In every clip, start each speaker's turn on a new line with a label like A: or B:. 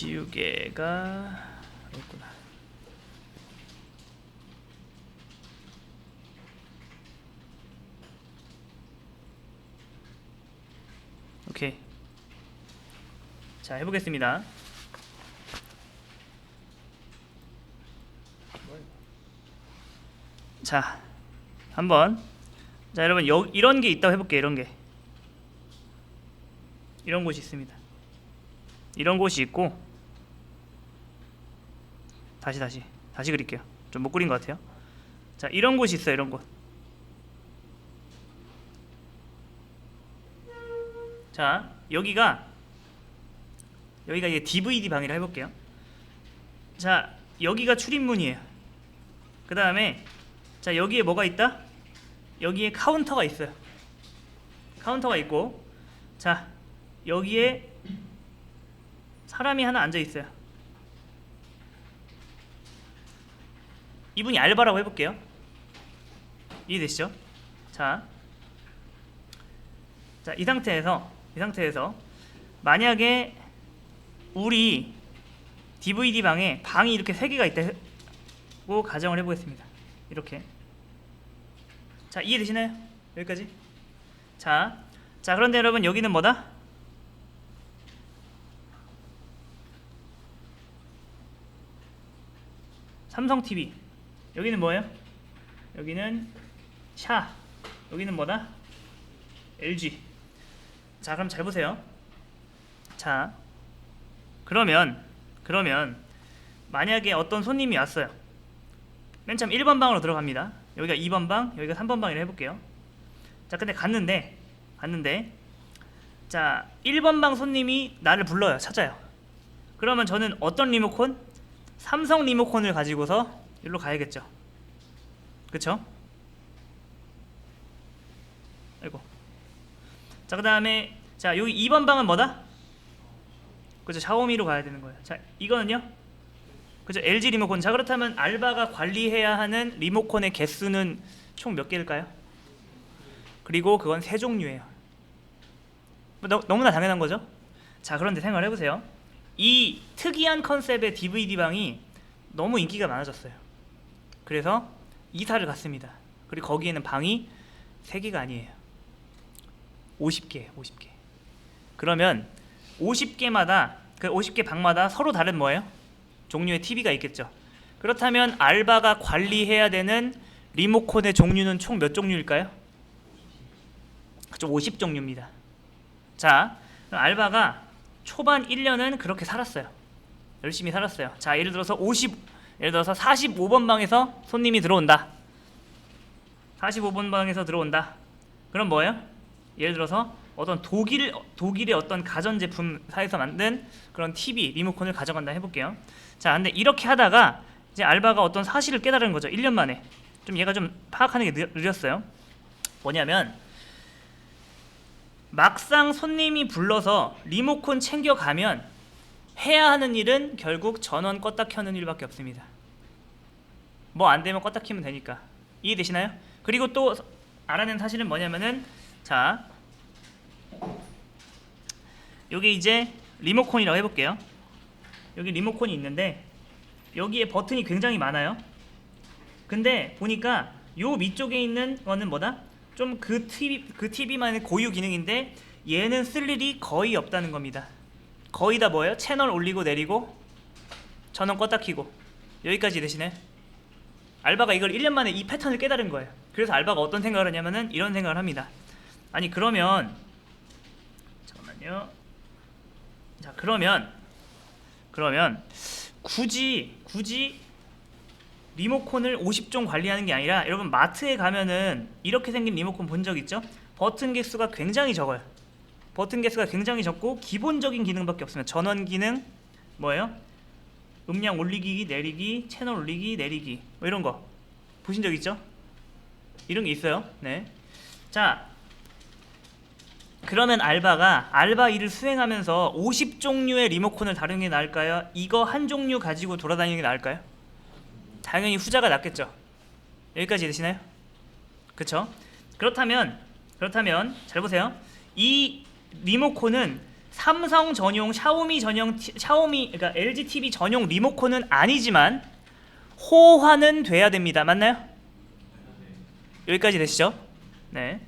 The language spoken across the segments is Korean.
A: 지우개가 있구나. 오케이. 자 해보겠습니다. 자 한번 자 여러분 여, 이런 게 있다고 해볼게요. 이런 게 이런 곳이 있습니다. 이런 곳이 있고 다시 다시 다시 그릴게요. 좀 못 그린 것 같아요. 자 이런 곳이 있어요. 이런 곳. 자 여기가 여기가 이제 DVD 방이라 해볼게요. 자 여기가 출입문이에요. 그 다음에 자 여기에 뭐가 있다? 여기에 카운터가 있어요. 카운터가 있고 자 여기에 사람이 하나 앉아 있어요. 이분이 알바라고 해볼게요. 이해되시죠? 자, 자 이 상태에서 이 상태에서 만약에 우리 DVD 방에 방이 이렇게 세 개가 있다고 가정을 해보겠습니다. 이렇게. 자 이해되시나요? 여기까지. 자, 자 그런데 여러분 여기는 뭐다? 삼성 TV. 여기는 뭐예요? 여기는 샤. 여기는 뭐다? LG. 자, 그럼 잘 보세요. 자, 그러면 그러면 만약에 어떤 손님이 왔어요. 맨 처음 1번 방으로 들어갑니다. 여기가 2번 방, 여기가 3번 방이라 해볼게요. 자, 근데 갔는데 갔는데 자, 1번 방 손님이 나를 불러요. 찾아요. 그러면 저는 어떤 리모컨? 삼성 리모컨을 가지고서 일로 가야겠죠. 그쵸? 아이고. 자, 그 다음에 자 여기 2번 방은 뭐다? 그죠? 샤오미로 가야 되는 거예요. 자, 이거는요? 그죠? LG 리모컨. 자, 그렇다면 알바가 관리해야 하는 리모컨의 개수는 총 몇 개일까요? 그리고 그건 세 종류예요. 뭐 너, 너무나 당연한 거죠? 자, 그런데 생각을 해보세요. 이 특이한 컨셉의 DVD 방이 너무 인기가 많아졌어요. 그래서 이사를 갔습니다. 그리고 거기에는 방이 3개가 아니에요. 50개, 50개. 그러면 50개마다 그 50개 방마다 서로 다른 뭐예요? 종류의 TV가 있겠죠. 그렇다면 알바가 관리해야 되는 리모컨의 종류는 총 몇 종류일까요? 그죠, 50종류입니다. 자, 알바가 초반 1년은 그렇게 살았어요. 열심히 살았어요. 자, 예를 들어서 50 예를 들어서 45번 방에서 손님이 들어온다. 45번 방에서 들어온다. 그럼 뭐예요? 예를 들어서 어떤 독일 독일의 어떤 가전 제품 사에서 만든 그런 TV 리모컨을 가져간다 해볼게요. 자, 근데 이렇게 하다가 이제 알바가 어떤 사실을 깨달은 거죠. 1년 만에. 좀 얘가 좀 파악하는 게 느- 느렸어요. 뭐냐면 막상 손님이 불러서 리모컨 챙겨 가면 해야 하는 일은 결국 전원 껐다 켜는 일밖에 없습니다. 뭐 안 되면 껐다 키면 되니까 이해되시나요? 그리고 또 알아낸 사실은 뭐냐면은 자 여기 이제 리모컨이라고 해볼게요. 여기 리모컨이 있는데 여기에 버튼이 굉장히 많아요. 근데 보니까 요 밑쪽에 있는 거는 뭐다? 좀 그 TV 그 TV만의 고유 기능인데 얘는 쓸 일이 거의 없다는 겁니다. 거의 다 뭐예요? 채널 올리고 내리고 전원 껐다 키고 여기까지 되시네. 알바가 이걸 1년 만에 이 패턴을 깨달은 거예요. 그래서 알바가 어떤 생각을 하냐면은 이런 생각을 합니다. 아니 그러면 잠깐만요. 자 그러면 그러면 굳이 굳이 리모컨을 50종 관리하는 게 아니라 여러분 마트에 가면은 이렇게 생긴 리모컨 본 적 있죠? 버튼 개수가 굉장히 적어요. 버튼 개수가 굉장히 적고 기본적인 기능밖에 없으면 전원 기능 뭐예요? 음량 올리기, 내리기, 채널 올리기, 내리기 뭐 이런 거 보신 적 있죠? 이런 게 있어요. 네. 자, 그러면 알바가 알바 일을 수행하면서 50종류의 리모컨을 다루는 게 나을까요? 이거 한 종류 가지고 돌아다니는 게 나을까요? 당연히 후자가 낫겠죠. 여기까지 되시나요? 그렇죠? 그렇다면 그렇다면 잘 보세요. 이 리모컨은 삼성 전용 샤오미 전용 티- 샤오미 그러니까 LG TV 전용 리모컨은 아니지만 호환은 돼야 됩니다. 맞나요? 여기까지 되시죠? 네.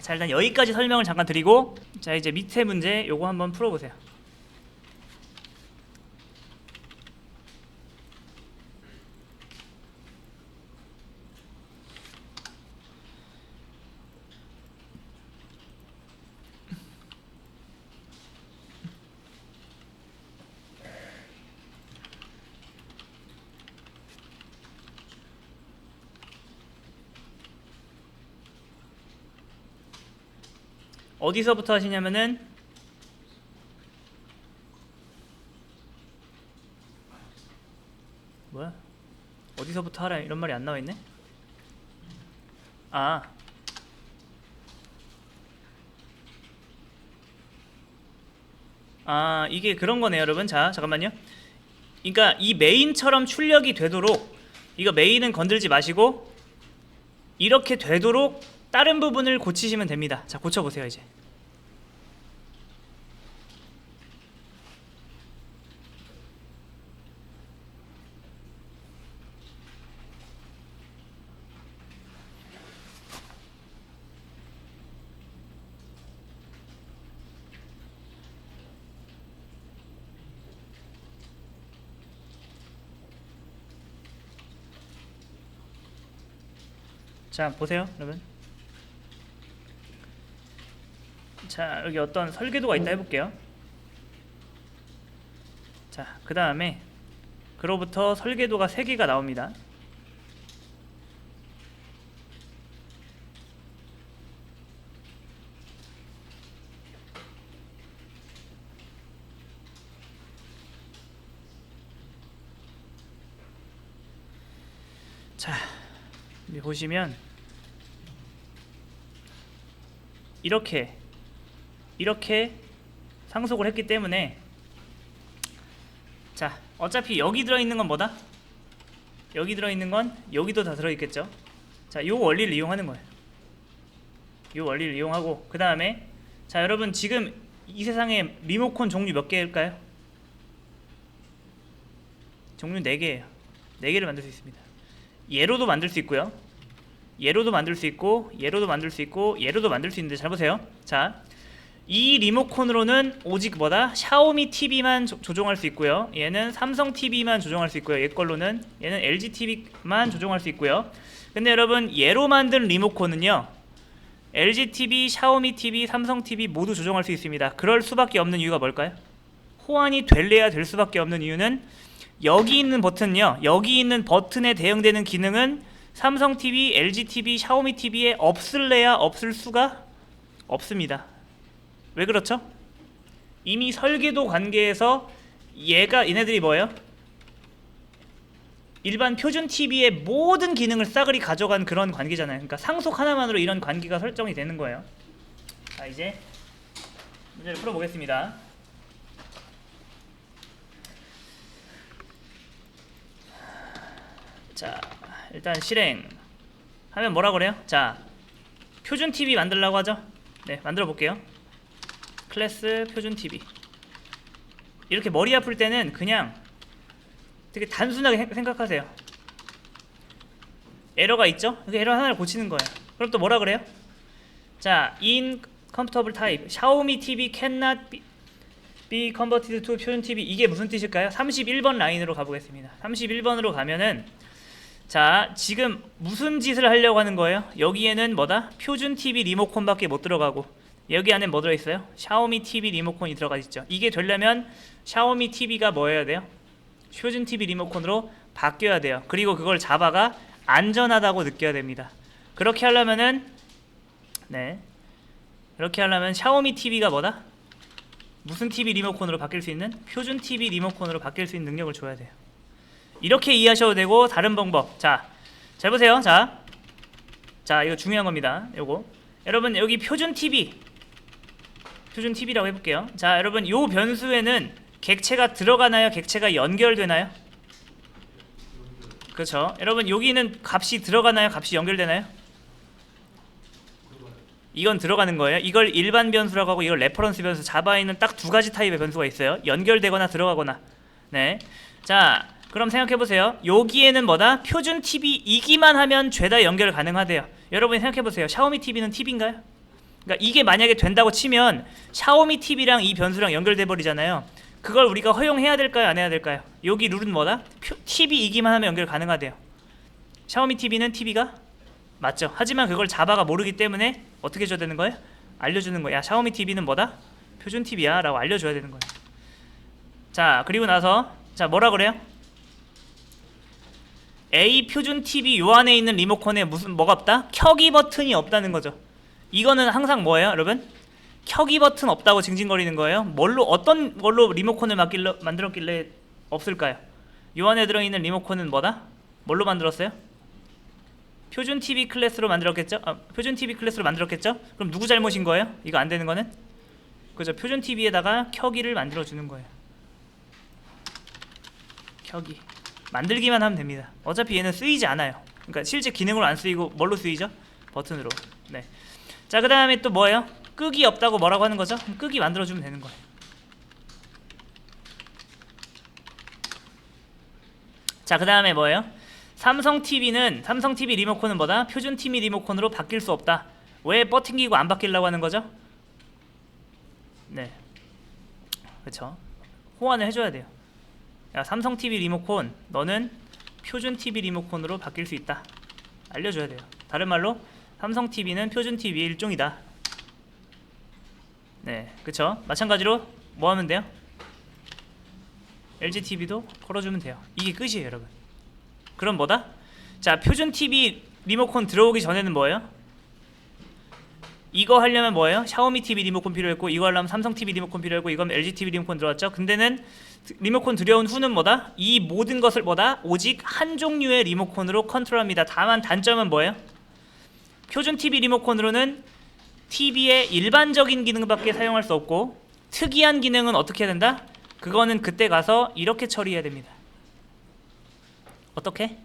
A: 자 일단 여기까지 설명을 잠깐 드리고 자 이제 밑에 문제 요거 한번 풀어보세요. 어디서부터 하시냐면은 뭐야? 어디서부터 하라 이런 말이 안 나와 있네? 아. 아, 이게 그런 거네요, 여러분. 자, 잠깐만요. 그러니까 이 메인처럼 출력이 되도록 이거 메인은 건들지 마시고 이렇게 되도록 다른 부분을 고치시면 됩니다. 자, 고쳐 보세요, 이제. 자 보세요 여러분 자 여기 어떤 설계도가 있다 해볼게요. 자 그 다음에 그로부터 설계도가 3개가 나옵니다. 자 보시면 이렇게 이렇게 상속을 했기 때문에 자 어차피 여기 들어있는 건 뭐다? 여기 들어있는 건 여기도 다 들어있겠죠 자 요 원리를 이용하는 거예요 요 원리를 이용하고 그 다음에 자 여러분 지금 이 세상에 리모컨 종류 몇 개일까요? 종류 4개예요 4개를 만들 수 있습니다 얘로도 만들 수 있고요 얘로도 만들 수 있고 얘로도 만들 수 있고 얘로도 만들 수 있는데 잘 보세요. 자, 이 리모컨으로는 오직 뭐다? 샤오미 TV만 조, 조종할 수 있고요. 얘는 삼성 TV만 조종할 수 있고요. 얘 걸로는 얘는 LG TV만 조종할 수 있고요. 근데 여러분 얘로 만든 리모컨은요. LG TV, 샤오미 TV, 삼성 TV 모두 조종할 수 있습니다. 그럴 수밖에 없는 이유가 뭘까요? 호환이 될래야 될 수밖에 없는 이유는 여기 있는 버튼요. 여기 있는 버튼에 대응되는 기능은 삼성 TV, LG TV, 샤오미 TV에 없을래야 없을 수가 없습니다. 왜 그렇죠? 이미 설계도 관계에서 얘가 얘네들이 뭐예요? 일반 표준 TV의 모든 기능을 싸그리 가져간 그런 관계잖아요. 그러니까 상속 하나만으로 이런 관계가 설정이 되는 거예요. 자 이제 문제를 풀어보겠습니다. 자 일단 실행 하면 뭐라 그래요? 자 표준 TV 만들라고 하죠. 네 만들어 볼게요. 클래스 표준 TV 이렇게 머리 아플 때는 그냥 되게 단순하게 생- 생각하세요. 에러가 있죠? 그 에러 하나를 고치는 거예요. 그럼 또 뭐라 그래요? 자, in compatible type 샤오미 TV cannot be, be converted to 표준 TV 이게 무슨 뜻일까요? 31번 라인으로 가보겠습니다. 31번으로 가면은 자, 지금 무슨 짓을 하려고 하는 거예요? 여기에는 뭐다? 표준 TV 리모컨밖에 못 들어가고 여기 안에 뭐 들어 있어요? 샤오미 TV 리모컨이 들어가 있죠. 이게 되려면 샤오미 TV가 뭐 해야 돼요? 표준 TV 리모컨으로 바뀌어야 돼요. 그리고 그걸 잡아가 안전하다고 느껴야 됩니다. 그렇게 하려면은 네. 그렇게 하려면 샤오미 TV가 뭐다? 무슨 TV 리모컨으로 바뀔 수 있는? 표준 TV 리모컨으로 바뀔 수 있는 능력을 줘야 돼요. 이렇게 이해하셔도 되고 다른 방법. 자, 잘 보세요. 자, 자 이거 중요한 겁니다. 요거 여러분 여기 표준 TV 표준 TV라고 해볼게요. 자, 여러분 요 변수에는 객체가 들어가나요? 객체가 연결되나요? 그렇죠. 여러분 여기는 값이 들어가나요? 값이 연결되나요? 이건 들어가는 거예요. 이걸 일반 변수라고 하고 이걸 레퍼런스 변수. 자바에는 딱 두 가지 타입의 변수가 있어요. 연결되거나 들어가거나. 네. 자, 그럼 생각해 보세요. 여기에는 뭐다? 표준 TV이기만 하면 죄다 연결 가능하대요. 여러분이 생각해 보세요. 샤오미 TV는 TV인가요? 그러니까 이게 만약에 된다고 치면 샤오미 TV랑 이 변수랑 연결돼 버리잖아요. 그걸 우리가 허용해야 될까요? 안 해야 될까요? 여기 룰은 뭐다? 표, TV이기만 하면 연결 가능하대요. 샤오미 TV는 TV가 맞죠. 하지만 그걸 자바가 모르기 때문에 어떻게 줘야 되는 거예요? 알려주는 거야. 샤오미 TV는 뭐다? 표준 TV야 라고 알려줘야 되는 거예요. 자 그리고 나서 자 뭐라 그래요? A 표준 TV 요 안에 있는 리모컨에 무슨 뭐가 없다? 켜기 버튼이 없다는 거죠. 이거는 항상 뭐예요, 여러분? 켜기 버튼 없다고 징징거리는 거예요. 뭘로 어떤 걸로 리모컨을 만들러 만들었길래 없을까요? 요 안에 들어 있는 리모컨은 뭐다? 뭘로 만들었어요? 표준 TV 클래스로 만들었겠죠? 아, 표준 TV 클래스로 만들었겠죠? 그럼 누구 잘못인 거예요? 이거 안 되는 거는? 그죠? 표준 TV에다가 켜기를 만들어 주는 거예요. 켜기. 만들기만 하면 됩니다. 어차피 얘는 쓰이지 않아요. 그러니까 실제 기능으로 안 쓰이고 뭘로 쓰이죠? 버튼으로. 네. 자, 그 다음에 또 뭐예요? 끄기 없다고 뭐라고 하는 거죠? 끄기 만들어 주면 되는 거예요. 자, 그 다음에 뭐예요? 삼성 TV는 삼성 TV 리모컨은 뭐다? 표준 TV 리모컨으로 바뀔 수 없다. 왜 버팅기고 안 바뀌려고 하는 거죠? 네. 그렇죠. 호환을 해줘야 돼요. 야 삼성 TV 리모컨 너는 표준 TV 리모컨으로 바뀔 수 있다. 알려줘야 돼요. 다른 말로 삼성 TV는 표준 TV의 일종이다. 네, 그렇죠. 마찬가지로 뭐 하면 돼요? LG TV도 걸어주면 돼요. 이게 끝이에요, 여러분. 그럼 뭐다? 자, 표준 TV 리모컨 들어오기 전에는 뭐예요? 이거 하려면 뭐예요? 샤오미 TV 리모컨 필요했고 이거 하려면 삼성 TV 리모컨 필요했고 이건 LG TV 리모컨 들어왔죠. 근데는 리모컨 들여온 후는 뭐다? 이 모든 것을 뭐다? 오직 한 종류의 리모컨으로 컨트롤합니다. 다만 단점은 뭐예요? 표준 TV 리모컨으로는 TV의 일반적인 기능밖에 사용할 수 없고 특이한 기능은 어떻게 해야 된다? 그거는 그때 가서 이렇게 처리해야 됩니다. 어떻게?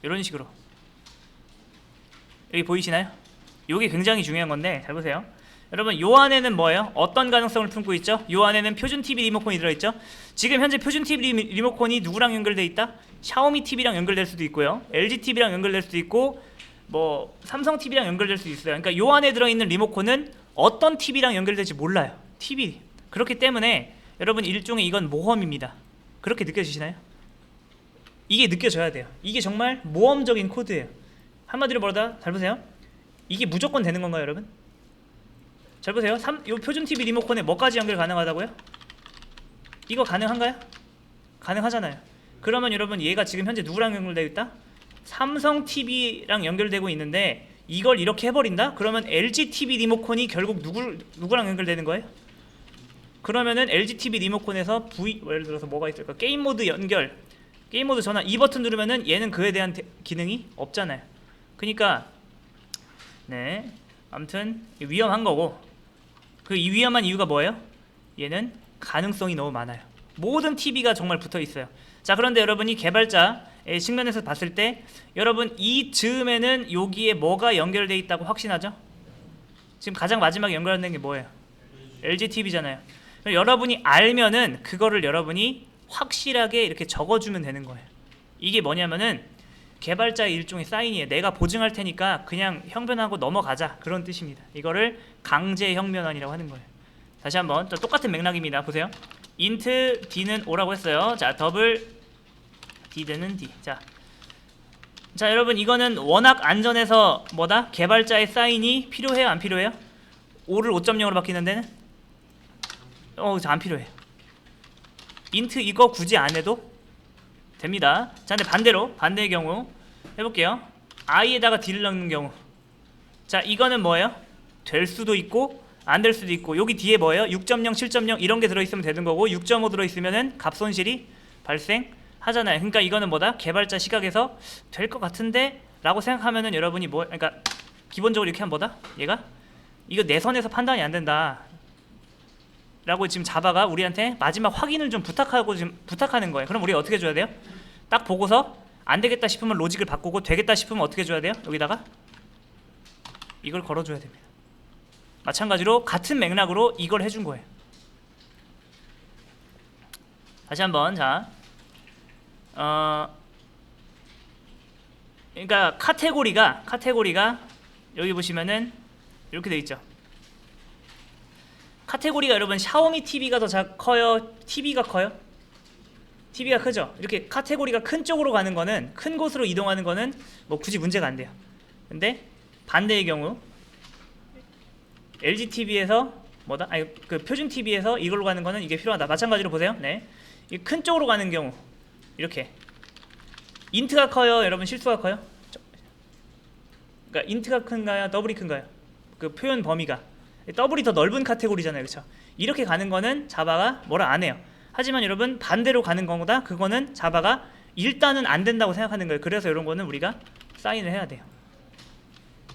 A: 이런 식으로. 여기 보이시나요? 이게 굉장히 중요한 건데 잘 보세요. 여러분 요 안에는 뭐예요? 어떤 가능성을 품고 있죠? 요 안에는 표준 TV 리모컨이 들어있죠? 지금 현재 표준 TV 리- 리모컨이 누구랑 연결돼 있다? 샤오미 TV랑 연결될 수도 있고요. LG TV랑 연결될 수도 있고 뭐 삼성 TV랑 연결될 수도 있어요. 그러니까 요 안에 들어있는 리모컨은 어떤 TV랑 연결될지 몰라요. TV. 그렇기 때문에 여러분 일종의 이건 모험입니다. 그렇게 느껴지시나요? 이게 느껴져야 돼요. 이게 정말 모험적인 코드예요. 한마디로 뭐다? 잘 보세요. 이게 무조건 되는 건가요, 여러분? 잘 보세요. 삼, 요 표준 TV 리모컨에 뭐까지 연결 가능하다고요? 이거 가능한가요? 가능하잖아요. 그러면 여러분 얘가 지금 현재 누구랑 연결되어 있다? 삼성 TV랑 연결되고 있는데 이걸 이렇게 해버린다? 그러면 LG TV 리모컨이 결국 누구 누구랑 연결되는 거예요? 그러면은 LG TV 리모컨에서 V 뭐 예를 들어서 뭐가 있을까? 게임 모드 연결, 게임 모드 전환 이 버튼 누르면은 얘는 그에 대한 대- 기능이 없잖아요. 그러니까 네. 아무튼 위험한 거고 그 이 위험한 이유가 뭐예요? 얘는 가능성이 너무 많아요. 모든 TV가 정말 붙어 있어요. 자, 그런데 여러분이 개발자의 측면에서 봤을 때 여러분 이 즈음에는 여기에 뭐가 연결돼 있다고 확신하죠? 지금 가장 마지막에 연결된 게 뭐예요? LG TV잖아요. 여러분이 알면은 그거를 여러분이 확실하게 이렇게 적어주면 되는 거예요. 이게 뭐냐면은 개발자의 일종의 사인이에요. 내가 보증할 테니까 그냥 형변하고 넘어가자 그런 뜻입니다. 이거를 강제 형변환이라고 하는 거예요. 다시 한번 또 똑같은 맥락입니다. 보세요. 인트 d는 o라고 했어요. 자 더블 d는 d. 자, 자 여러분 이거는 워낙 안전해서 뭐다? 개발자의 사인이 필요해요? 안 필요해요? o를 5.0으로 바뀌는 데는 어, 안 필요해요. 인트 이거 굳이 안 해도 됩니다. 자, 근데 반대로 반대의 경우 해 볼게요. i에다가 d를 넣는 경우. 자, 이거는 뭐예요? 될 수도 있고 안 될 수도 있고 여기 뒤에 뭐예요? 6.0, 7.0 이런 게 들어있으면 되는 거고 6.5 들어있으면은 값 손실이 발생 하잖아요. 그러니까 이거는 뭐다? 개발자 시각에서 될 것 같은데 라고 생각하면은 여러분이 뭐 그러니까 기본적으로 이렇게 하면 뭐다? 얘가 이거 내 선에서 판단이 안 된다. 라고 지금 자바가 우리한테 마지막 확인을 좀 부탁하고 지금 부탁하는 거예요. 그럼 우리 어떻게 줘야 돼요? 딱 보고서 안 되겠다 싶으면 로직을 바꾸고 되겠다 싶으면 어떻게 줘야 돼요? 여기다가 이걸 걸어줘야 됩니다. 마찬가지로 같은 맥락으로 이걸 해준 거예요. 다시 한번 자, 어, 그러니까 카테고리가 카테고리가 여기 보시면은 이렇게 돼 있죠. 카테고리가 여러분 샤오미 TV가 더 자, 커요? TV가 커요? TV가 크죠. 이렇게 카테고리가 큰 쪽으로 가는 거는 큰 곳으로 이동하는 거는 뭐 굳이 문제가 안 돼요. 근데 반대의 경우 LG TV에서 뭐다? 아니 그 표준 TV에서 이걸로 가는 거는 이게 필요하다. 마찬가지로 보세요. 네. 이 큰 쪽으로 가는 경우 이렇게 인트가 커요. 여러분 실수가 커요? 저- 그러니까 인트가 큰가요? 더블이 큰가요? 그 표현 범위가 더블이 더 넓은 카테고리잖아요. 그렇죠? 이렇게 가는 거는 자바가 뭐라 안 해요. 하지만 여러분 반대로 가는 거보다 그거는 자바가 일단은 안 된다고 생각하는 거예요. 그래서 이런 거는 우리가 사인을 해야 돼요.